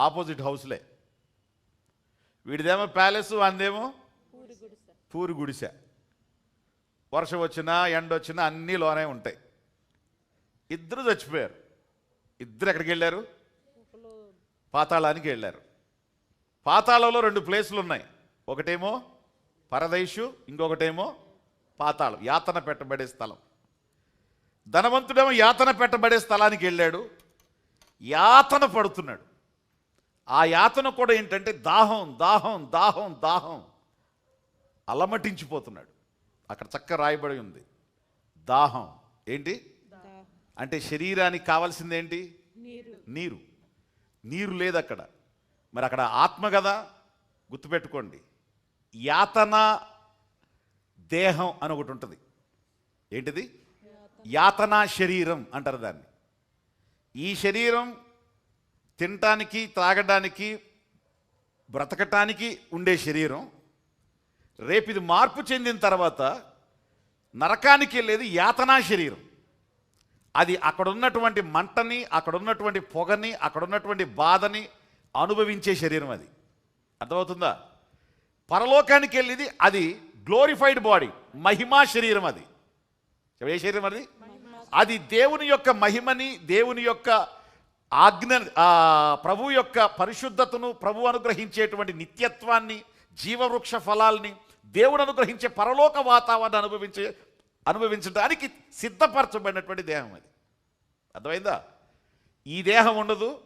Opposite హౌస్లే. వీడిదేమో palace అందేమో పూరి గుడిసె. వర్షం వచ్చినా ఎండ వచ్చినా అన్నీ లోనే ఉంటాయి. ఇద్దరు చచ్చిపోయారు. ఇద్దరు ఎక్కడికి వెళ్ళారు? పాతాళానికి వెళ్ళారు. పాతాళంలో రెండు ప్లేసులు ఉన్నాయి. ఒకటేమో పరదైషు ఇంకొకటేమో పాతాళం. యాతన పెట్టబడే స్థలం. ధనవంతుడేమో యాతన పెట్టబడే స్థలానికి వెళ్ళాడు. యాతన పడుతున్నాడు. ఆ యాతన కూడా ఏంటంటే దాహం దాహం దాహం దాహం. అలమటించిపోతున్నాడు. అక్కడ చక్క రాయబడి ఉంది. దాహం. ఏంటి? అంటే శరీరానికి కావాల్సింది ఏంటి నీరు. నీరు. నీరు లేదు అక్కడ. మరి అక్కడ ఆత్మ కదా? గుర్తుపెట్టుకోండి. యాతన దేహం అని ఒకటి ఉంటుంది. ఏంటిది? యాతన శరీరం అంటారు దాన్ని. ఈ శరీరం తినటానికి త్రాగడానికి బ్రతకటానికి ఉండే శరీరం రేపు ఇది మార్పు చెందిన తర్వాత నరకానికి వెళ్ళేది యాతనా శరీరం. అది అక్కడ ఉన్నటువంటి మంటని అక్కడ ఉన్నటువంటి పొగని అక్కడ ఉన్నటువంటి బాధని అనుభవించే శరీరం అది. అర్థమవుతుందా? పరలోకానికి వెళ్ళేది అది గ్లోరిఫైడ్ బాడీ మహిమా శరీరం అది. ఏ శరీరం అది? అది దేవుని యొక్క మహిమని దేవుని యొక్క ఆజ్ఞ ప్రభు యొక్క పరిశుద్ధతను ప్రభు అనుగ్రహించేటువంటి నిత్యత్వాన్ని జీవవృక్ష ఫలాల్ని దేవుడు అనుగ్రహించే పరలోక వాతావరణం అనుభవించే అనుభవించడానికి సిద్ధపరచబడినటువంటి దేహం అది. అర్థమైందా? ఈ దేహం ఉండదు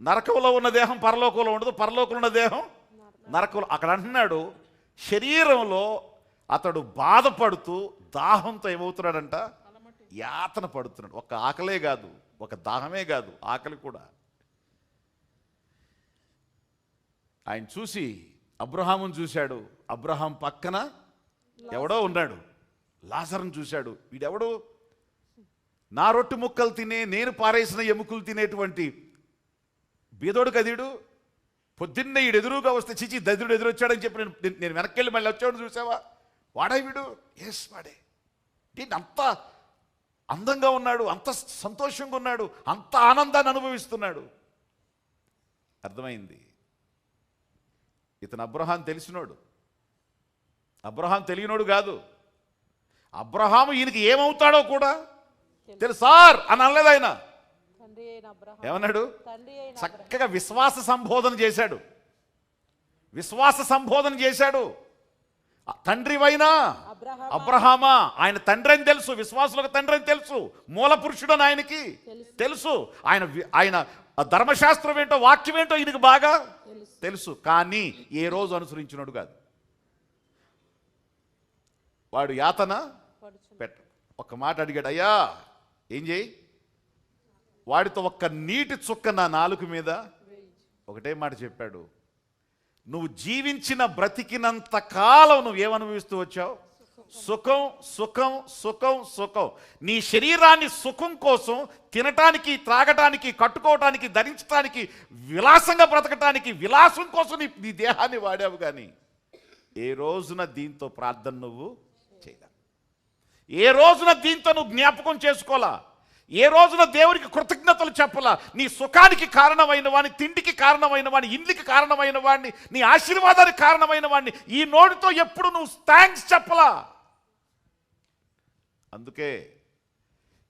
నరకంలో ఉన్న దేహం పరలోకంలో ఉండదు పరలోకంలో ఉన్న దేహం నరకంలో. అక్కడ అంటున్నాడు శరీరంలో అతడు బాధపడుతూ దాహంతో ఏమవుతున్నాడంట? యాతన పడుతున్నాడు. ఒక ఆకలే కాదు. ఒక దాహమే కాదు ఆకలి కూడా. ఆయన చూసి అబ్రహామును చూశాడు. అబ్రహాం పక్కన ఎవడో ఉన్నాడు. లాజర్ను చూశాడు. వీడెవడు? నా రొట్టె ముక్కలు తినే నేను పారేసిన ఎముకలు తినేటువంటి బీదోడు కదీడు పొద్దున్నే ఈడు ఎదురుగా వస్తే చిచి దరిద్రుడు ఎదురొచ్చాడని చెప్పి నేను నేను- నేను వెనక్కి వెళ్ళి మళ్ళీ వచ్చాడు చూసావా? వాడా వీడు? ఎస్ వాడే. దీన్ని అంత అందంగా ఉన్నాడు అంత సంతోషంగా ఉన్నాడు అంత ఆనందాన్ని అనుభవిస్తున్నాడు. అర్థమైంది? ఇతను అబ్రహాం తెలిసినోడు. అబ్రహాం తెలియనోడు కాదు. అబ్రహాము ఈయనకి ఏమవుతాడో కూడా తెలుసు. సార్ అని అనలేదు ఆయన. ఏమన్నాడు? చక్కగా విశ్వాస సంబోధన చేశాడు. విశ్వాస సంబోధన చేశాడు. తండ్రివైనా అబ్రహామా. అబ్రహామా? ఆయన తండ్రి అని తెలుసు విశ్వాసులకు తండ్రి అని తెలుసు మూల పురుషుడు అని ఆయనకి తెలుసు. ఆయన ఆయన ధర్మశాస్త్రం ఏంటో వాక్యం ఏంటో ఈయనకి బాగా తెలుసు. కానీ ఏ రోజు అనుసరించినోడు కాదు. వాడు యాతన పెట్ట ఒక మాట అడిగాడు అయ్యా ఏం చేయి? వాడితో ఒక్క నీటి చుక్క నా నాలుక మీద ఒకటే మాట చెప్పాడు నువ్వు జీవించిన బ్రతికినంత కాలం నువ్వు ఏమనుభవిస్తూ వచ్చావు? సుఖం సుఖం సుఖం సుఖం. నీ శరీరాన్ని సుఖం కోసం తినటానికి త్రాగటానికి కట్టుకోవటానికి ధరించటానికి విలాసంగా బ్రతకటానికి విలాసం కోసం నీ నీ దేహాన్ని వాడావు కానీ ఏ రోజున దీంతో ప్రార్థన నువ్వు చేయలే ఏ రోజున దీంతో నువ్వు జ్ఞాపకం చేసుకోవాలా? ఏ రోజున దేవునికి కృతజ్ఞతలు చెప్పలా? నీ సుఖానికి కారణమైన వాడిని తిండికి కారణమైన వాడిని ఇంటికి కారణమైన వాడిని నీ ఆశీర్వాదానికి కారణమైన వాడిని ఈ నోటితో ఎప్పుడు నువ్వు థ్యాంక్స్ చెప్పలా? అందుకే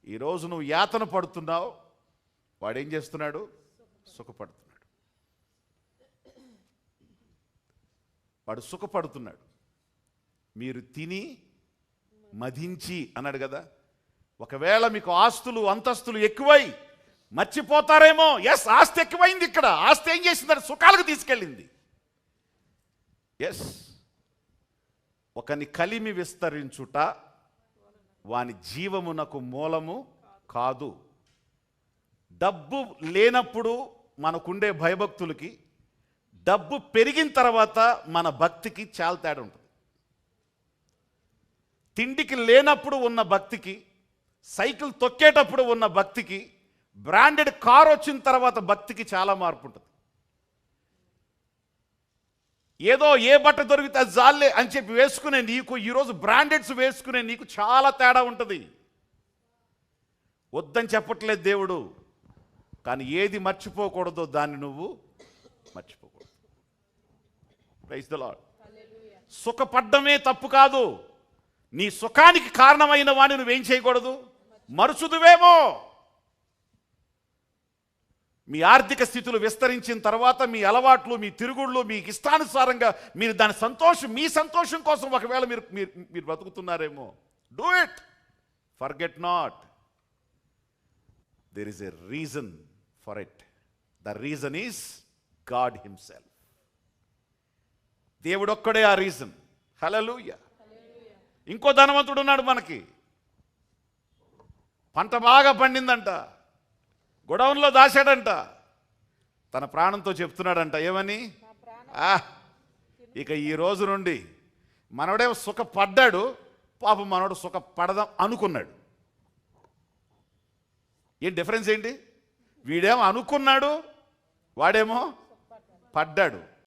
ఈరోజు నువ్వు యాతన పడుతున్నావు వాడేం చేస్తున్నాడు? సుఖపడుతున్నాడు. వాడు సుఖపడుతున్నాడు. మీరు తిని మధించి అన్నాడు కదా? ఒకవేళ మీకు ఆస్తులు అంతస్తులు ఎక్కువై మర్చిపోతారేమో. ఎస్ ఆస్తి ఎక్కువైంది ఇక్కడ. ఆస్తి ఏం చేసిందంటే సుఖాలకు తీసుకెళ్ళింది. ఎస్ ఒకని కలిమి విస్తరించుట వాని జీవమునకు మూలము కాదు. డబ్బు లేనప్పుడు మనకుండే భయభక్తులకి డబ్బు పెరిగిన తర్వాత మన భక్తికి చాలా తేడా ఉంటుంది. తిండికి లేనప్పుడు ఉన్న భక్తికి సైకిల్ తొక్కేటప్పుడు ఉన్న భక్తికి బ్రాండెడ్ కార్ వచ్చిన తర్వాత భక్తికి చాలా మార్పు ఉంటుంది. ఏదో ఏ బట్ట దొరికితే అది జాలే అని చెప్పి వేసుకునే నీకు ఈరోజు బ్రాండెడ్స్ వేసుకునే నీకు చాలా తేడా ఉంటుంది. వద్దని చెప్పట్లేదు దేవుడు కానీ ఏది మర్చిపోకూడదో దాన్ని నువ్వు మర్చిపోకూడదు. ప్రైజ్ ద లాడ్ సుఖపడ్డమే తప్పు కాదు. నీ సుఖానికి కారణమైన వాడిని నువ్వేం చేయకూడదు? మరుచుదువేమో. మీ ఆర్థిక స్థితులు విస్తరించిన తర్వాత మీ అలవాట్లు మీ తిరుగుళ్ళు మీకు ఇష్టానుసారంగా మీరు దాని సంతోషం మీ సంతోషం కోసం ఒకవేళ మీరు మీరు మీరు బతుకుతున్నారేమో do it forget not there is a reason for it the reason is God himself దేవుడొక్కడే ఆ రీజన్ హలలుయ ఇంకో ధనవంతుడు ఉన్నాడు మనకి. పంట బాగా పండిందంట. గొడవన్లో దాశాడంట. తన ప్రాణంతో చెప్తున్నాడంట ఏమని? ఆ, ఇక ఈ రోజు నుండి మనవడేమో సుఖపడ్డాడు పాపం మనవడు సుఖపడదాం అనుకున్నాడు. ఏం డిఫరెన్స్ ఏంటి? వీడేమో అనుకున్నాడు వాడేమో పడ్డాడు.